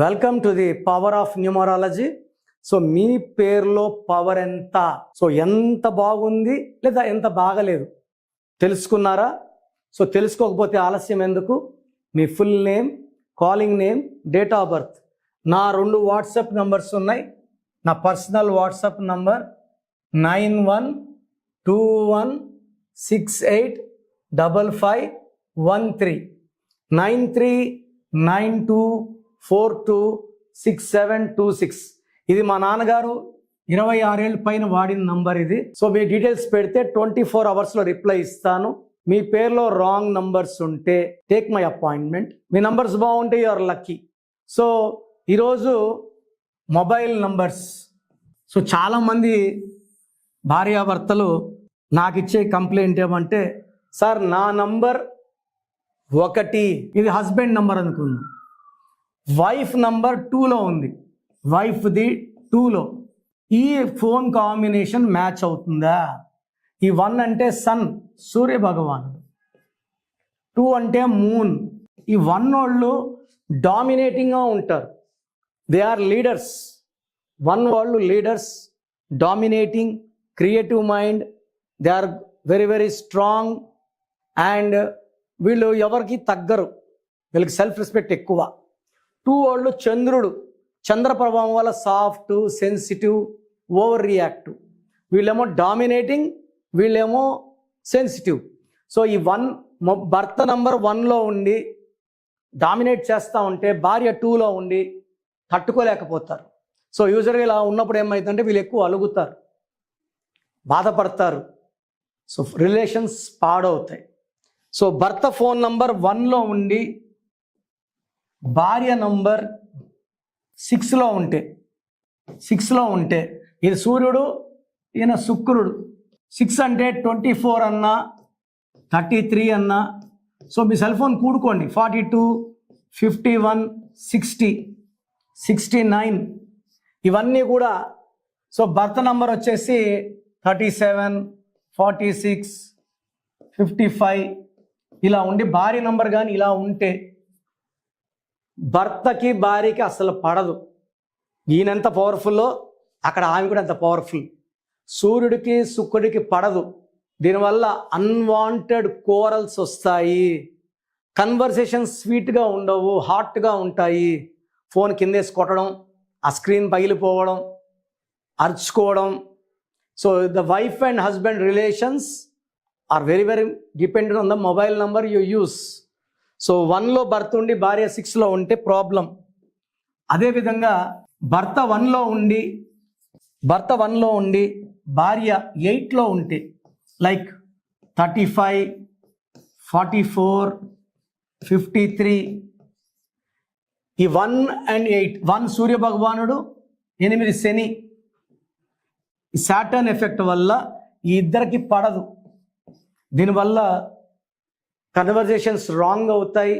Welcome to the power of numerology so మీ పేరులో power ఎంత? So ఎంత బాగుంది లేదా ఎంత బాగలేదు? తెలుసుకున్నారా? సో తెలుసుకోకపోతే ఆలస్యం ఎందుకు? మీ full name calling name date of birth నా రెండు వాట్సాప్ నంబర్స్ ఉన్నాయి. నా personal WhatsApp number nine one two one six eight double five one three nine three nine two four two six seven two six. ఇది మా నాన్నగారు ఇరవై ఆరేళ్ళ పైన వాడిన నంబర్ ఇది. సో మీ డీటెయిల్స్ పెడితే ట్వంటీ ఫోర్ అవర్స్లో రిప్లై ఇస్తాను. మీ పేరులో రాంగ్ నంబర్స్ ఉంటే టేక్ మై అపాయింట్మెంట్. మీ నంబర్స్ బాగుంటే యూఆర్ లక్కీ. సో ఈరోజు మొబైల్ నంబర్స్. సో చాలామంది భార్యాభర్తలు నాకు ఇచ్చే కంప్లైంట్ ఏమంటే సార్ నా నంబర్ ఒకటి. ఇది హస్బెండ్ నంబర్ అనుకుందాం. వైఫ్ నంబర్ టూలో ఉంది. వైఫ్ది టూలో. ఈ ఫోన్ కాంబినేషన్ మ్యాచ్ అవుతుందా? ఈ వన్ అంటే సన్ సూర్య భగవానుడు టూ అంటే మూన్. ఈ వన్ వాళ్ళు డామినేటింగ్గా ఉంటారు. దే ఆర్ లీడర్స్ వన్ వాళ్ళు leaders dominating creative mind they are very very strong and వీళ్ళు ఎవరికి తగ్గరు. వీళ్ళకి సెల్ఫ్ రెస్పెక్ట్ ఎక్కువ. టూ వాళ్ళు చంద్రుడు. చంద్ర ప్రభావం వల్ల సాఫ్ట్ సెన్సిటివ్ ఓవర్ రియాక్టివ్ వీళ్ళేమో డామినేటింగ్ వీళ్ళేమో సెన్సిటివ్. సో ఈ వన్ భర్త నంబర్ వన్లో ఉండి డామినేట్ చేస్తూ ఉంటే భార్య టూలో ఉండి తట్టుకోలేకపోతారు. సో యూజర్గా ఇలా ఉన్నప్పుడు ఏమవుతుందంటే వీళ్ళు ఎక్కువ అలుగుతారు. బాధపడతారు. సో రిలేషన్స్ పాడవుతాయి. సో భర్త ఫోన్ నంబర్ వన్లో ఉండి భార్య నంబర్ సిక్స్లో ఉంటే సిక్స్లో ఉంటే ఇది సూర్యుడు ఈయన శుక్రుడు. సిక్స్ అంటే ట్వంటీ ఫోర్ అన్నా థర్టీ త్రీ అన్నా. సో మీ cell phone కూడుకోండి. Forty two fifty one sixty sixty nine ఇవన్నీ కూడా సో భర్త నంబర్ వచ్చేసి thirty seven forty six fifty five ఇలా ఉండి భార్య నంబర్ కానీ ఇలా ఉంటే భర్తకి భార్యకి అసలు పడదు. ఈయనెంత పవర్ఫుల్లో అక్కడ ఆమె కూడా అంత పవర్ఫుల్. సూర్యుడికి శుక్రుడికి పడదు. దీనివల్ల అన్వాంటెడ్ కోరల్స్ వస్తాయి. కన్వర్సేషన్ స్వీట్గా ఉండవు హాట్గా ఉంటాయి. ఫోన్ కిందేసి కొట్టడం ఆ స్క్రీన్ పగిలిపోవడం అరుచుకోవడం. So the wife and husband relations are very very dependent on the mobile number you use. So వన్లో భర్త ఉండి భార్య సిక్స్లో ఉంటే ప్రాబ్లం అదేవిధంగా భర్త వన్లో ఉండి భర్త వన్లో ఉండి భార్య ఎయిట్లో ఉంటే like thirty five forty four fifty three ఈ వన్ అండ్ ఎయిట్ వన్ సూర్య భగవానుడు ఎనిమిది శని. ఈ సాటర్న్ ఎఫెక్ట్ వల్ల ఈ ఇద్దరికి పడదు. దీనివల్ల కన్వర్జేషన్స్ రాంగ్ అవుతాయి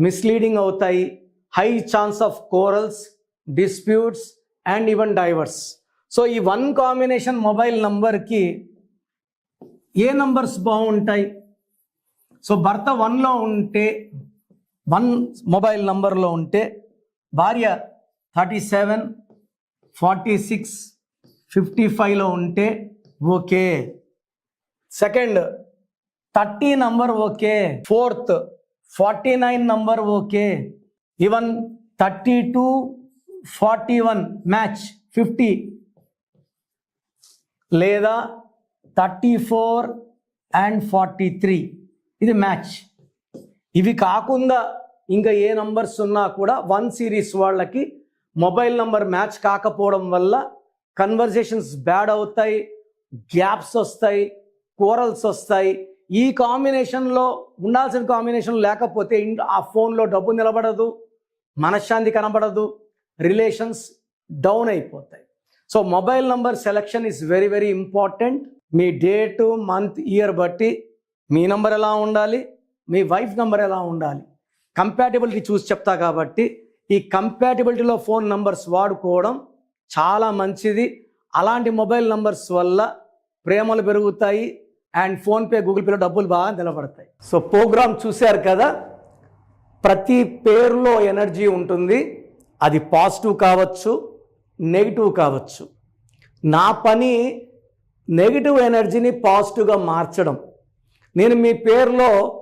మిస్లీడింగ్ అవుతాయి high chance of quarrels disputes and even divorce so ఈ వన్ కాంబినేషన్ మొబైల్ నంబర్కి ఏ నంబర్స్ బాగుంటాయి? సో భర్త వన్లో ఉంటే వన్ మొబైల్ నంబర్లో ఉంటే భార్య thirty seven forty six fifty ఫైవ్లో ఉంటే okay. Second thirty number okay. Fourth forty nine number okay. Even thirty two forty one match fifty. లేదా thirty four and forty three. ఇది మ్యాచ్. ఇవి కాకుండా ఇంకా ఏ నంబర్స్ ఉన్నా కూడా వన్ సిరీస్ వాళ్ళకి మొబైల్ నంబర్ మ్యాచ్ కాకపోవడం వల్ల కన్వర్జేషన్స్ బ్యాడ్ అవుతాయి గ్యాప్స్ వస్తాయి కోరల్స్ వస్తాయి ఈ కాంబినేషన్లో ఉండాల్సిన కాంబినేషన్ లేకపోతే ఆ ఫోన్లో డబ్బు నిలబడదు మనశ్శాంతి కనబడదు రిలేషన్స్ డౌన్ అయిపోతాయి. So mobile number selection is very very important me date month year బట్టి మీ నంబర్ ఎలా ఉండాలి మీ వైఫ్ నంబర్ ఎలా ఉండాలి. కంపాటిబిలిటీ చూసి చెప్తా కాబట్టి ఈ కంపాటిబిలిటీలో ఫోన్ నంబర్స్ వాడుకోవడం చాలా మంచిది. అలాంటి మొబైల్ నంబర్స్ వల్ల ప్రేమలు పెరుగుతాయి అండ్ ఫోన్పే గూగుల్ పేలో డబ్బులు బాగా నిలబడతాయి. సో ప్రోగ్రామ్ చూశారు కదా? ప్రతి పేరులో ఎనర్జీ ఉంటుంది. అది పాజిటివ్ కావచ్చు నెగిటివ్ కావచ్చు. నా పని నెగిటివ్ ఎనర్జీని పాజిటివ్గా మార్చడం. నేను మీ పేరులో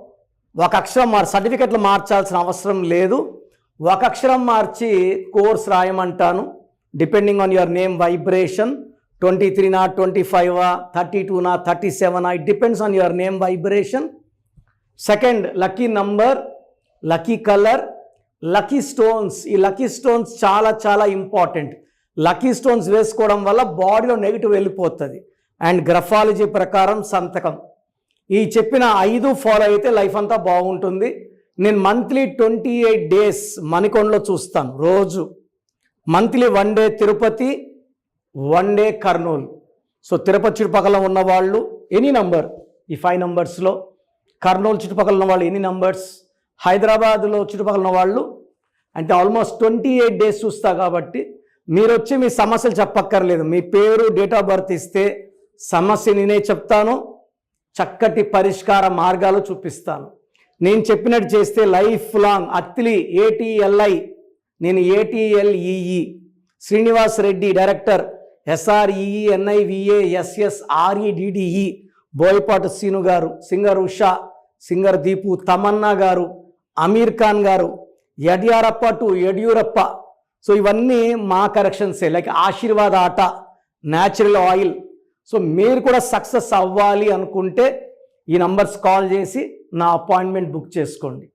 ఒక అక్షరం మార్ సర్టిఫికెట్లు మార్చాల్సిన అవసరం లేదు. ఒక అక్షరం మార్చి course రాయమంటాను. Depending on your name vibration twenty త్రీనా twenty ఫైవా థర్టీ టూనా thirty సెవెనా it depends on your name vibration second lucky number lucky colour lucky stones ఈ లక్కీ స్టోన్స్ చాలా చాలా ఇంపార్టెంట్ లక్కీ స్టోన్స్ వేసుకోవడం వల్ల బాడీలో నెగిటివ్ వెళ్ళిపోతుంది. అండ్ గ్రఫాలజీ ప్రకారం సంతకం. ఈ చెప్పిన ఐదు ఫాలో అయితే లైఫ్ అంతా బాగుంటుంది. నేను మంత్లీ ట్వంటీ ఎయిట్ డేస్ మణికొండలో చూస్తాను రోజు. Monthly one day Tirupati one day Kurnool. So Tirupati చుట్టుపక్కల ఉన్న వాళ్ళు ఎనీ నంబర్ ఈ ఫైవ్ నంబర్స్లో. కర్నూలు చుట్టుపక్కల ఉన్న వాళ్ళు ఎనీ నంబర్స్. హైదరాబాద్లో చుట్టుపక్కల ఉన్న వాళ్ళు అంటే ఆల్మోస్ట్ ట్వంటీ ఎయిట్ డేస్ చూస్తా కాబట్టి మీరు వచ్చి మీ సమస్యలు చెప్పక్కర్లేదు. మీ పేరు డేట్ ఆఫ్ బర్త్ ఇస్తే సమస్య నేనే చెప్తాను. చక్కటి పరిష్కార మార్గాలు చూపిస్తాను. నేను చెప్పినట్టు చేస్తే life long Atlee A T L I. నేను A T L E E. Srinivas Reddy director. S R E E N I V A S S R E D D E Boyapati Seenu గారు singer Usha singer Deepu Tamannaah గారు అమీర్ ఖాన్ గారు Yediyurappa to Yediyurappa. So ఇవన్నీ మా కరెక్షన్సే like ఆశీర్వాద ఆట natural oil. So మీరు కూడా success అవ్వాలి అనుకుంటే ఈ నంబర్స్ కాల్ చేసి నా అపాయింట్మెంట్ బుక్ చేసుకోండి.